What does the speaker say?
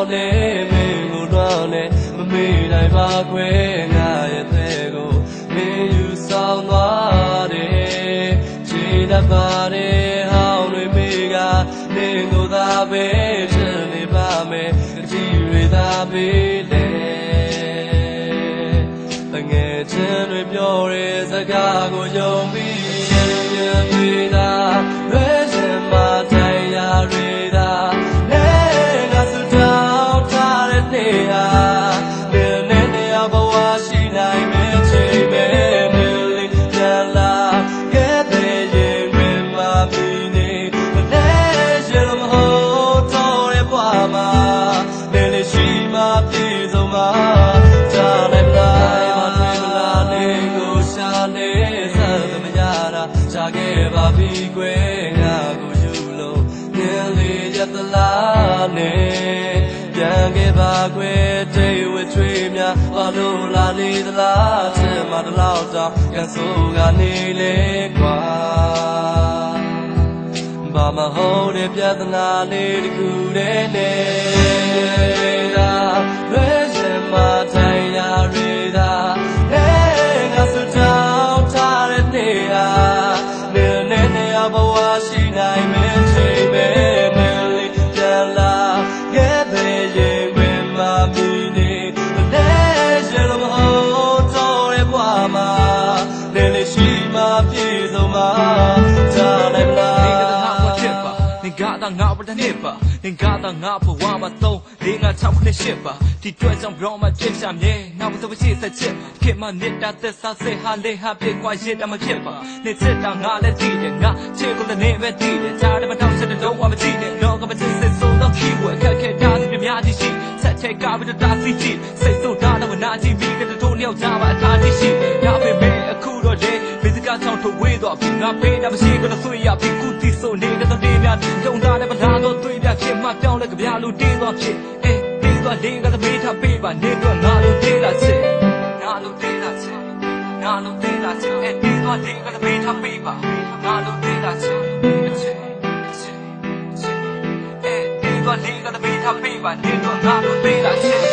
တော်နဲ့မင်းကိုတော့နဲ့မမေ့နိုင်ပါခွဲငါရဲ့သဲကိုမင်းယူဆောင်သွားတယ်ခြေတပ်ပါတယ်ဟောင်းတွေမေးကနေကိုသာပဲရှင်နေပါမယ်အကြည့်တွေသာပေးလေငယ်ချင်းတွေပြောတဲ့စကားကိုယုံပြီး တာရှာခဲ့ပါပြီကွယ်ငါကိုယူလို့ငယ်လေးရသလားနေပြန်ခဲ့ပါကွယ်တိတ်ဝထွေးများဘာလို့လာနေသလားချင်မတလောက်တော့ကန်ဆိုးကနေလေကွာဘာမဟုတ်တဲ့ပြဿနာလေးတစ်ခုတည်း ပတနှစ်ပါသင်္ကာတာငါဘဝမှာသုံးလေးငါ၆ခုနှစ်ရှစ်ပါဒီတွေ့ကြောင့် brown မှာပြင်းချမြဲနောက်ပစပစီစချက်ခင်မနစ်တာသက်စားစစ်ဟာလေးဟာပြေကွာရစ်တာမဖြစ်ပါနေစစ်တာငါလည်းသိတယ်ငါချေကိုလည်းနေပဲသိတယ်ကြားတယ်မတော့စတဲ့တော့ဝါမကြည့်နဲ့တော့ကမကြည့်စစ်ဆုံးတော့ keyword ခက်ခဲတာဒီများကြီးရှိဆက်ချက်ကပြီးတော့တာစီကြည့်စိတ်ဆိုးတာတော့နာကြည့်ပြီးကတော့တယောက်ကြပါအားကြီးရှိရပေမဲ့အခုတော့လေဘီစကချောင်းထဝေးတော့ငါပေးတာမရှိကတော့ဆွေရပြီးခုတီဆိုနေတဲ့တဲ့များတုံတာ သွားဖြစ်အေးတင်းသွားလေးကသမေးထားပေးပါနေတော့ငါလိုသေးတာချစ်ငါလိုသေးတာချစ်ငါလိုသေးတာချစ်အေးတင်းသွားလေးကသမေးထားပေးပါငါလိုသေးတာချစ်ချစ်ချစ်ချစ်အေးတင်းသွားလေးကသမေးထားပေးပါနေတော့ငါလိုသေးတာချစ်